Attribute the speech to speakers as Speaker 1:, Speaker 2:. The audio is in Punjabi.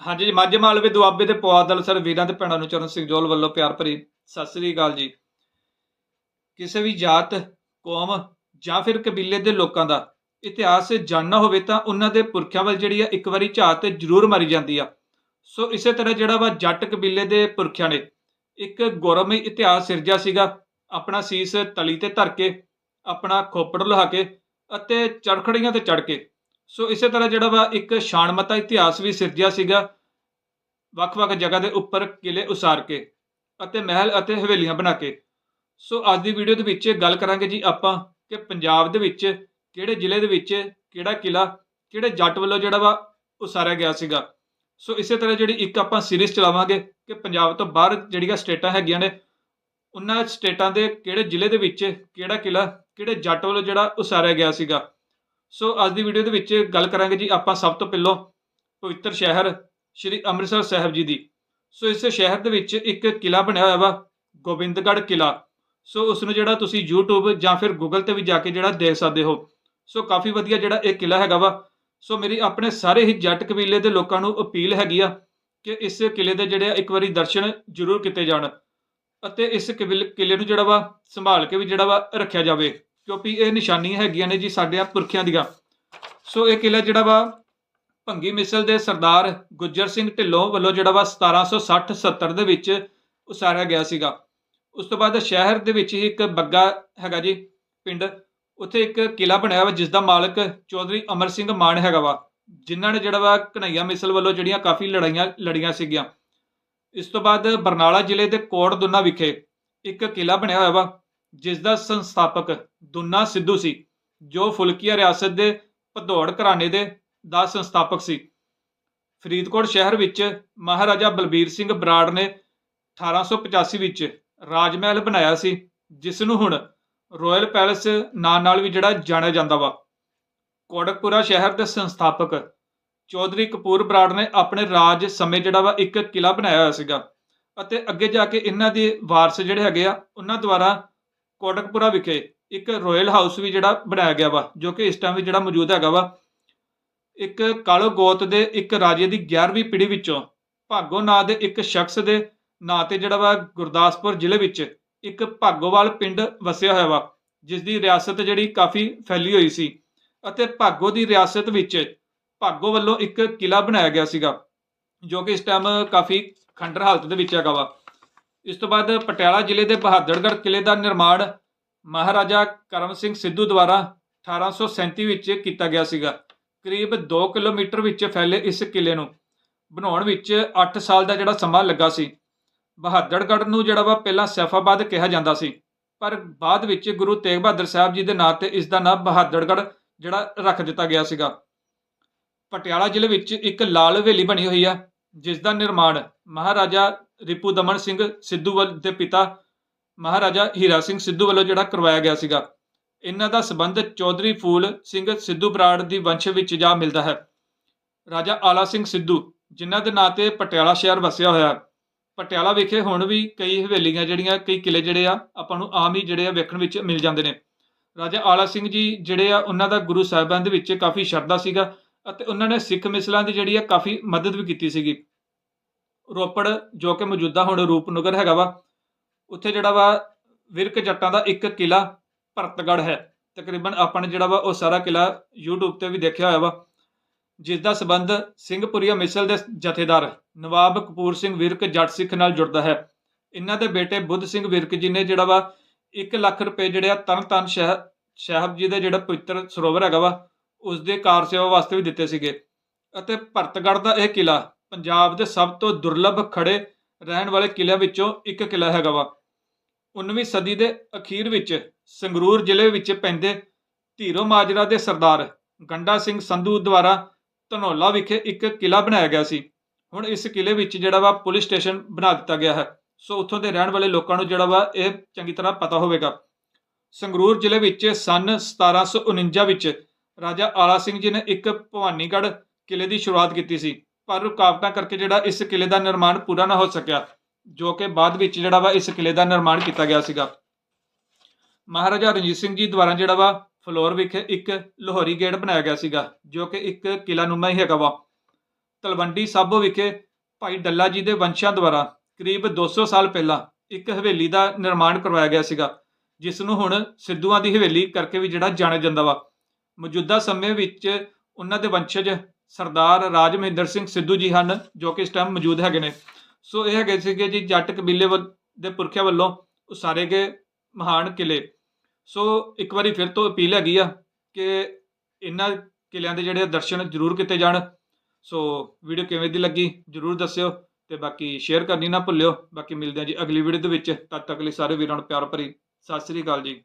Speaker 1: ਹਾਂਜੀ ਜੀ, ਮਾਝੇ ਮਾਲਵੇ ਦੁਆਬੇ ਦੇ ਪਵਾਦਲ ਸਰ ਵੀਰਾਂ ਤੇ ਭੈਣਾਂ ਨੂੰ ਚਰਨ ਸਿੰਘ ਜੋਲ ਵੱਲੋਂ ਪਿਆਰ ਭਰੀ ਸਤਿ ਸ੍ਰੀ ਅਕਾਲ ਜੀ। ਕਿਸੇ ਵੀ ਜਾਤ, ਕੌਮ ਜਾਂ ਫਿਰ ਕਬੀਲੇ ਦੇ ਲੋਕਾਂ ਦਾ ਇਤਿਹਾਸ ਜਾਣਨਾ ਹੋਵੇ ਤਾਂ ਉਹਨਾਂ ਦੇ ਪੁਰਖਿਆਂ ਵੱਲ ਜਿਹੜੀ ਆ ਇੱਕ ਵਾਰੀ ਝਾਤ ਜ਼ਰੂਰ ਮਾਰੀ ਜਾਂਦੀ ਆ। ਸੋ ਇਸੇ ਤਰ੍ਹਾਂ ਜਿਹੜਾ ਵਾ ਜੱਟ ਕਬੀਲੇ ਦੇ ਪੁਰਖਿਆਂ ਨੇ ਇੱਕ ਗੌਰਵਮਈ ਇਤਿਹਾਸ ਸਿਰਜਿਆ ਸੀਗਾ। ਆਪਣਾ ਸੀਸ ਤਲੀ ਤੇ ਧਰ ਕੇ, ਆਪਣਾ ਖੋਪੜ ਲਹਾ ਕੇ ਅਤੇ ਚੜਖੜੀਆਂ ਤੇ ਚੜ ਕੇ ਸੋ ਇਸੇ ਤਰ੍ਹਾਂ ਜਿਹੜਾ ਵਾ ਇੱਕ ਸ਼ਾਨਮਤਾ ਇਤਿਹਾਸ ਵੀ ਸਿਰਜਿਆ ਸੀਗਾ, ਵੱਖ-ਵੱਖ ਜਗ੍ਹਾ ਦੇ ਉੱਪਰ ਕਿਲੇ ਉਸਾਰ ਕੇ ਅਤੇ ਮਹਿਲ ਅਤੇ ਹਵੇਲੀਆਂ ਬਣਾ ਕੇ। ਸੋ ਅੱਜ ਦੀ ਵੀਡੀਓ ਦੇ ਵਿੱਚ ਗੱਲ ਕਰਾਂਗੇ ਜੀ ਆਪਾਂ ਕਿ ਪੰਜਾਬ ਦੇ ਵਿੱਚ ਕਿਹੜੇ ਜ਼ਿਲ੍ਹੇ ਦੇ ਵਿੱਚ ਕਿਹੜਾ ਕਿਲਾ, ਕਿਹੜੇ ਜੱਟ ਵੱਲੋਂ ਜਿਹੜਾ ਵਾ ਉਸਾਰਿਆ ਗਿਆ ਸੀਗਾ। ਸੋ ਇਸੇ ਤਰ੍ਹਾਂ ਜਿਹੜੀ ਇੱਕ ਆਪਾਂ ਸੀਰੀਜ਼ ਚਲਾਵਾਂਗੇ ਕਿ ਪੰਜਾਬ ਤੋਂ ਬਾਹਰ ਜਿਹੜੀਆਂ ਸਟੇਟਾਂ ਹੈਗੀਆਂ ਨੇ, ਉਹਨਾਂ ਸਟੇਟਾਂ ਦੇ ਕਿਹੜੇ ਜ਼ਿਲ੍ਹੇ ਦੇ ਵਿੱਚ ਕਿਹੜਾ ਕਿਲਾ, ਕਿਹੜੇ ਜੱਟ ਵੱਲੋਂ ਜਿਹੜਾ ਉਸਾਰਿਆ ਗਿਆ ਸੀਗਾ। ਸੋ ਅੱਜ ਦੀ ਵੀਡੀਓ ਦੇ ਵਿੱਚ ਗੱਲ ਕਰਾਂਗੇ ਜੀ ਆਪਾਂ ਸਭ ਤੋਂ ਪਹਿਲਾਂ ਪਵਿੱਤਰ ਸ਼ਹਿਰ ਸ਼੍ਰੀ ਅੰਮ੍ਰਿਤਸਰ ਸਾਹਿਬ ਜੀ ਦੀ। ਸੋ ਇਸ ਸ਼ਹਿਰ ਦੇ ਵਿੱਚ ਇੱਕ ਕਿਲਾ ਬਣਿਆ ਹੋਇਆ ਵਾ, ਗੋਬਿੰਦਗੜ੍ਹ ਕਿਲਾ ਸੋ ਉਸ ਨੂੰ ਜਿਹੜਾ ਤੁਸੀਂ YouTube ਜਾਂ ਫਿਰ Google ਤੇ ਵੀ ਜਾ ਕੇ ਜਿਹੜਾ ਦੇਖ ਸਕਦੇ ਹੋ। ਸੋ ਕਾਫੀ ਵਧੀਆ ਜਿਹੜਾ ਇਹ ਕਿਲਾ ਹੈਗਾ ਵਾ। ਸੋ ਮੇਰੀ ਆਪਣੇ ਸਾਰੇ ਹੀ ਜੱਟ ਕਬੀਲੇ ਦੇ ਲੋਕਾਂ ਨੂੰ ਅਪੀਲ ਹੈਗੀ ਆ ਕਿ ਇਸ ਕਿਲੇ ਦੇ ਜਿਹੜੇ ਆ ਇੱਕ ਵਾਰੀ ਦਰਸ਼ਨ ਜ਼ਰੂਰ ਕੀਤੇ ਜਾਣ ਅਤੇ ਇਸ ਕਿਲੇ ਕਿਲੇ ਨੂੰ ਜਿਹੜਾ ਵਾ ਸੰਭਾਲ ਕੇ ਵੀ ਜਿਹੜਾ ਵਾ ਰੱਖਿਆ ਜਾਵੇ। ਕਿਉਂਕਿ ਇਹ ਨਿਸ਼ਾਨੀਆਂ ਹੈਗੀਆਂ ਨੇ ਜੀ ਸਾਡੇ ਪੁਰਖਿਆਂ ਦੀਆਂ। ਸੋ ਇਹ ਕਿਲਾ ਜਿਹੜਾ ਵਾ ਭੰਗੀ ਮਿਸਲ ਦੇ ਸਰਦਾਰ ਗੁੱਜਰ ਸਿੰਘ ਢਿੱਲੋਂ ਵੱਲੋਂ ਜਿਹੜਾ ਵਾ 1760-70 ਦੇ ਵਿੱਚ ਉਸਾਰਿਆ ਗਿਆ ਸੀਗਾ। ਉਸ ਤੋਂ ਬਾਅਦ ਸ਼ਹਿਰ ਦੇ ਵਿੱਚ ਹੀ ਇੱਕ ਬੱਗਾ ਹੈਗਾ ਜੀ, ਪਿੰਡ। ਉੱਥੇ ਇੱਕ ਕਿਲਾ ਬਣਿਆ ਵਾ ਜਿਸ ਦਾ ਮਾਲਕ ਚੌਧਰੀ ਅਮਰ ਸਿੰਘ ਮਾਨ ਹੈਗਾ ਵਾ, ਜਿਨ੍ਹਾਂ ਨੇ ਜਿਹੜਾ ਵਾ ਕਨਈਆ ਮਿਸਲ ਵੱਲੋਂ ਜਿਹੜੀਆਂ ਕਾਫੀ ਲੜਾਈਆਂ, ਲੜੀਆਂ ਸੀਗੀਆਂ। ਇਸ ਤੋਂ ਬਾਅਦ ਬਰਨਾਲਾ ਜ਼ਿਲ੍ਹੇ ਦੇ ਕੋਟ ਦੁੰਨਾ ਵਿਖੇ ਇੱਕ ਕਿਲਾ ਬਣਿਆ ਹੋਇਆ ਵਾ ਜਿਸ ਦਾ ਸੰਸਥਾਪਕ ਦੁੰਨਾ ਸਿੱਧੂ ਸੀ, ਜੋ ਫੁਲਕੀਆ ਰਿਆਸਤ ਦੇ ਭਦੌੜ ਘਰਾਣੇ ਦੇ ਦਾ ਸੰਸਥਾਪਕ ਸੀ। ਫਰੀਦਕੋਟ ਸ਼ਹਿਰ ਵਿੱਚ ਮਹਾਰਾਜਾ ਬਲਬੀਰ ਸਿੰਘ ਬਰਾੜ ਨੇ 1885 ਵਿੱਚ ਰਾਜ ਮਹਿਲ ਬਣਾਇਆ ਸੀ ਜਿਸ ਨੂੰ ਹੁਣ ਰਾਇਲ ਪੈਲੇਸ ਨਾਂ ਨਾਲ ਵੀ ਜਿਹੜਾ ਜਾਣਿਆ ਜਾਂਦਾ ਵਾ। ਕੋਟਕਪੁਰਾ ਸ਼ਹਿਰ ਦੇ ਸੰਸਥਾਪਕ ਚੌਧਰੀ ਕਪੂਰ ਬਰਾੜ ਨੇ ਆਪਣੇ ਰਾਜ ਸਮੇਂ ਜਿਹੜਾ ਵਾ ਇੱਕ ਕਿਲਾ ਬਣਾਇਆ ਹੋਇਆ ਸੀਗਾ ਅਤੇ ਅੱਗੇ ਜਾ ਕੇ ਇਹਨਾਂ ਦੇ ਵਾਰਸ ਜਿਹੜੇ ਹੈਗੇ ਆ, ਉਹਨਾਂ ਦੁਆਰਾ ਕੋਟਕਪੁਰਾ ਵਿਖੇ ਇੱਕ ਰਾਇਲ ਹਾਊਸ ਵੀ ਜਿਹੜਾ ਬਣਾਇਆ ਗਿਆ ਵਾ, ਜੋ ਕਿ ਇਸ ਟਾਈਮ ਵੀ ਜਿਹੜਾ ਮੌਜੂਦ ਹੈਗਾ ਵਾ, ਇੱਕ ਕਾਲੋ ਗੋਤ ਦੇ ਇੱਕ ਰਾਜੇ ਦੀ 11ਵੀਂ ਪੀੜ੍ਹੀ ਵਿੱਚੋਂ ਭਾਗੋ ਨਾਂ ਦੇ ਇੱਕ ਸ਼ਖਸ ਦੇ ਨਾਂ ਤੇ ਜਿਹੜਾ ਵਾ ਗੁਰਦਾਸਪੁਰ ਜ਼ਿਲ੍ਹੇ ਵਿੱਚ ਇੱਕ ਭਾਗੋਵਾਲ ਪਿੰਡ ਵਸਿਆ ਹੋਇਆ ਵਾ ਜਿਸ ਦੀ ਰਿਆਸਤ ਜਿਹੜੀ ਕਾਫੀ ਫੈਲੀ ਹੋਈ ਸੀ ਅਤੇ ਭਾਗੋ ਦੀ ਰਿਆਸਤ ਵਿੱਚ ਭਾਗੋ ਵੱਲੋਂ ਇੱਕ ਕਿਲਾ ਬਣਾਇਆ ਗਿਆ ਸੀਗਾ, ਜੋ ਕਿ ਇਸ ਟਾਈਮ ਕਾਫੀ ਖੰਡਰ ਹਾਲਤ ਦੇ ਵਿੱਚ ਹੈਗਾ ਵਾ। ਇਸ ਤੋਂ ਬਾਅਦ ਪਟਿਆਲਾ ਜ਼ਿਲ੍ਹੇ ਦੇ ਬਹਾਦਰਗੜ੍ਹ ਕਿਲੇ ਦਾ ਨਿਰਮਾਣ ਮਹਾਰਾਜਾ ਕਰਮ ਸਿੰਘ ਸਿੱਧੂ ਦੁਆਰਾ 1837 ਵਿੱਚ ਕੀਤਾ ਗਿਆ ਸੀਗਾ। ਕਰੀਬ 2 ਕਿਲੋਮੀਟਰ ਵਿੱਚ ਫੈਲੇ ਇਸ ਕਿਲੇ ਨੂੰ। ਬਣਾਉਣ ਵਿੱਚ 8 ਸਾਲ ਦਾ ਜਿਹੜਾ ਸਮਾਂ ਲੱਗਾ ਸੀ। ਬਹਾਦਰਗੜ੍ਹ ਨੂੰ ਜਿਹੜਾ ਵਾ ਪਹਿਲਾਂ ਸੈਫਾਬਾਦ ਕਿਹਾ ਜਾਂਦਾ ਸੀ। ਪਰ ਬਾਅਦ ਵਿੱਚ ਗੁਰੂ ਤੇਗ ਬਹਾਦਰ ਸਾਹਿਬ ਜੀ ਦੇ ਨਾਂ ਤੇ ਇਸ ਦਾ ਨਾਮ ਬਹਾਦਰਗੜ੍ਹ ਜਿਹੜਾ ਰੱਖ ਦਿੱਤਾ ਗਿਆ ਸੀਗਾ। ਪਟਿਆਲਾ ਜ਼ਿਲ੍ਹੇ ਵਿੱਚ ਇੱਕ ਲਾਲ ਹਵੇਲੀ ਬਣੀ ਹੋਈ ਆ, ਜਿਸ ਦਾ ਨਿਰਮਾਣ ਮਹਾਰਾਜਾ ਰਿਪੂ ਦਮਨ ਸਿੰਘ ਸਿੱਧੂ ਵੱਲ ਦੇ ਪਿਤਾ ਮਹਾਰਾਜਾ ਹੀਰਾ ਸਿੰਘ ਸਿੱਧੂ ਵੱਲੋਂ ਜਿਹੜਾ ਕਰਵਾਇਆ ਗਿਆ ਸੀਗਾ। ਇਹਨਾਂ ਦਾ ਸਬੰਧ ਚੌਧਰੀ ਫੂਲ ਸਿੰਘ ਸਿੱਧੂ ਬਰਾੜ ਦੀ ਵੰਸ਼ ਵਿੱਚ ਜਾ ਮਿਲਦਾ ਹੈ। ਰਾਜਾ ਆਲਾ ਸਿੰਘ ਸਿੱਧੂ, ਜਿਨ੍ਹਾਂ ਦੇ ਨਾਂ ਤੇ ਪਟਿਆਲਾ ਸ਼ਹਿਰ ਵਸਿਆ ਹੋਇਆ। ਹੈ। ਪਟਿਆਲਾ ਵਿਖੇ ਹੁਣ ਵੀ ਕਈ ਹਵੇਲੀਆਂ ਜਿਹੜੀਆਂ, ਕਈ ਕਿਲੇ ਜਿਹੜੇ ਆ, ਆਪਾਂ ਨੂੰ ਆਮ ਹੀ ਜਿਹੜੇ ਆ ਵੇਖਣ ਵਿੱਚ ਮਿਲ ਜਾਂਦੇ ਨੇ। ਰਾਜਾ ਆਲਾ ਸਿੰਘ ਜੀ ਜਿਹੜੇ ਆ, ਉਹਨਾਂ ਦਾ ਗੁਰੂ ਸਾਹਿਬਾਨ ਦੇ ਵਿੱਚ ਕਾਫੀ ਸ਼ਰਧਾ ਸੀਗਾ ਅਤੇ ਉਹਨਾਂ ਨੇ ਸਿੱਖ ਮਿਸਲਾਂ ਦੀ ਜਿਹੜੀ ਆ ਕਾਫੀ ਮਦਦ ਵੀ ਕੀਤੀ ਸੀਗੀ। ਰੋਪੜ ਜੋ ਕਿ ਮੌਜੂਦਾ ਹੁਣ ਰੂਪਨਗਰ ਹੈਗਾ ਵਾ, ਉੱਥੇ ਜਿਹੜਾ ਵਾ ਵਿਰਕ ਜੱਟਾਂ ਦਾ ਇੱਕ ਕਿਲਾ ਭਰਤਗੜ ਹੈ। ਤਕਰੀਬਨ ਆਪਾਂ ਨੇ ਜਿਹੜਾ ਵਾ ਉਹ ਸਾਰਾ ਕਿਲਾ YouTube ਤੇ ਵੀ ਦੇਖਿਆ ਹੋਇਆ ਵਾ। ਜਿਸ ਦਾ ਸਬੰਧ ਸਿੰਘਪੁਰੀਆ ਮਿਸਲ ਦੇ ਜਥੇਦਾਰ ਨਵਾਬ ਕਪੂਰ ਸਿੰਘ ਵਿਰਕ ਜੱਟ ਸਿੱਖ ਨਾਲ ਜੁੜਦਾ ਹੈ। ਇਹਨਾਂ ਦੇ ਬੇਟੇ ਬੁੱਧ ਸਿੰਘ ਵਿਰਕ ਜੀ ਨੇ ਜਿਹੜਾ ਵਾ 1 ਲੱਖ ਰੁਪਏ ਜਿਹੜੇ ਆ ਤਰਨਤਾਰਨ ਸ਼ਹਿਰ ਸਾਹਿਬ ਜੀ ਦਾ ਜਿਹੜਾ ਪਵਿੱਤਰ ਸਰੋਵਰ ਹੈਗਾ ਵਾ ਉਸ ਦੇ ਕਾਰ ਸੇਵਾ ਵਾਸਤੇ ਵੀ ਦਿੱਤੇ ਸੀਗੇ। ਅਤੇ ਭਰਤਗੜ੍ਹ ਦਾ ਇਹ ਕਿਲਾ ਪੰਜਾਬ ਦੇ ਸਭ ਤੋਂ ਦੁਰਲੱਭ ਖੜੇ ਰਹਿਣ ਵਾਲੇ ਕਿਲ੍ਹਿਆਂ ਵਿੱਚੋਂ ਇੱਕ ਕਿਲ੍ਹਾ ਹੈਗਾ ਵਾ। 19ਵੀਂ ਸਦੀ ਦੇ ਅਖੀਰ ਵਿੱਚ ਸੰਗਰੂਰ ਜ਼ਿਲ੍ਹੇ ਵਿੱਚ ਪੈਂਦੇ ਧੀਰੋ ਮਾਜਰਾ ਦੇ ਸਰਦਾਰ ਗੰਡਾ ਸਿੰਘ ਸੰਧੂ ਦੁਆਰਾ ਧਨੌਲਾ ਵਿਖੇ ਇੱਕ ਕਿਲ੍ਹਾ ਬਣਾਇਆ ਗਿਆ ਸੀ। ਹੁਣ ਇਸ ਕਿਲ੍ਹੇ ਵਿੱਚ ਜਿਹੜਾ ਵਾ ਪੁਲਿਸ ਸਟੇਸ਼ਨ ਬਣਾ ਦਿੱਤਾ ਗਿਆ ਹੈ। ਸੋ ਉੱਥੋਂ ਦੇ ਰਹਿਣ ਵਾਲੇ ਲੋਕਾਂ ਨੂੰ ਜਿਹੜਾ ਵਾ ਇਹ ਚੰਗੀ ਤਰ੍ਹਾਂ ਪਤਾ ਹੋਵੇਗਾ। ਸੰਗਰੂਰ ਜ਼ਿਲ੍ਹੇ ਵਿੱਚ ਸਨ 1749 ਵਿੱਚ ਰਾਜਾ ਆਲਾ ਸਿੰਘ ਜੀ ਨੇ ਇੱਕ ਭਵਾਨੀਗੜ੍ਹ ਕਿਲ੍ਹੇ ਦੀ ਸ਼ੁਰੂਆਤ ਕੀਤੀ ਸੀ। ਪਰ ਰੁਕਾਵਟਾਂ ਕਰਕੇ ਜਿਹੜਾ ਇਸ ਕਿਲੇ ਦਾ ਨਿਰਮਾਣ ਪੂਰਾ ਨਾ ਹੋ ਸਕਿਆ, ਜੋ ਕਿ ਬਾਅਦ ਵਿੱਚ ਜਿਹੜਾ ਵਾ ਇਸ ਕਿਲੇ ਦਾ ਨਿਰਮਾਣ ਕੀਤਾ ਗਿਆ ਸੀਗਾ। ਮਹਾਰਾਜਾ ਰਣਜੀਤ ਸਿੰਘ ਜੀ ਦੁਆਰਾ ਜਿਹੜਾ ਵਾ ਫਲੋਰ ਵਿਖੇ ਇੱਕ ਲਾਹੌਰੀ ਗੇਟ ਬਣਾਇਆ ਗਿਆ ਸੀਗਾ, ਜੋ ਕਿ ਇੱਕ ਕਿਲਾ ਨੁਮਾ ਹੀ ਹੈਗਾ ਵਾ। ਤਲਵੰਡੀ ਸਾਬੋ ਵਿਖੇ ਭਾਈ ਡੱਲਾ ਜੀ ਦੇ ਵੰਸ਼ਾਂ ਦੁਆਰਾ ਕਰੀਬ 200 ਸਾਲ ਪਹਿਲਾਂ ਇੱਕ ਹਵੇਲੀ ਦਾ ਨਿਰਮਾਣ ਕਰਵਾਇਆ ਗਿਆ ਸੀਗਾ, ਜਿਸ ਨੂੰ ਹੁਣ ਸਿੱਧੂਆਂ ਦੀ ਹਵੇਲੀ ਕਰਕੇ ਵੀ ਜਿਹੜਾ ਜਾਣਿਆ ਜਾਂਦਾ ਵਾ। ਮੌਜੂਦਾ ਸਮੇਂ ਵਿੱਚ ਉਹਨਾਂ ਦੇ ਵੰਸ਼ਜ ਸਰਦਾਰ ਰਾਜ ਮਹਿੰਦਰ ਸਿੰਘ ਸਿੱਧੂ ਜੀ ਹਨ, ਜੋ ਕਿ ਇਸ ਟਾਈਮ ਮੌਜੂਦ ਹੈਗੇ ਨੇ। ਸੋ ਇਹ ਹੈਗੇ ਸੀਗੇ ਜੀ ਜੱਟ ਕਬੀਲੇ ਵੱਲ- ਦੇ ਪੁਰਖਿਆਂ ਵੱਲੋਂ ਉਸਾਰੇ ਗਏ ਮਹਾਨ ਕਿਲੇ। ਸੋ ਇੱਕ ਵਾਰੀ ਫਿਰ ਤੋਂ ਅਪੀਲ ਹੈਗੀ ਆ ਕਿ ਇਹਨਾਂ ਕਿਲਿਆਂ ਦੇ ਜਿਹੜੇ ਦਰਸ਼ਨ ਜ਼ਰੂਰ ਕੀਤੇ ਜਾਣ। ਸੋ ਵੀਡੀਓ ਕਿਵੇਂ ਦੀ ਲੱਗੀ ਜ਼ਰੂਰ ਦੱਸਿਓ ਤੇ ਬਾਕੀ ਸ਼ੇਅਰ ਕਰਨੀ ਨਾ ਭੁੱਲਿਓ। ਬਾਕੀ ਮਿਲਦੇ ਹਾਂ ਜੀ ਅਗਲੀ ਵੀਡੀਓ ਦੇ ਵਿੱਚ। ਤਦ ਤੱਕ ਲਈ ਸਾਰੇ ਵੀਰਾਂ ਨੂੰ ਪਿਆਰ ਭਰੀ ਸਤਿ ਸ੍ਰੀ ਅਕਾਲ ਜੀ।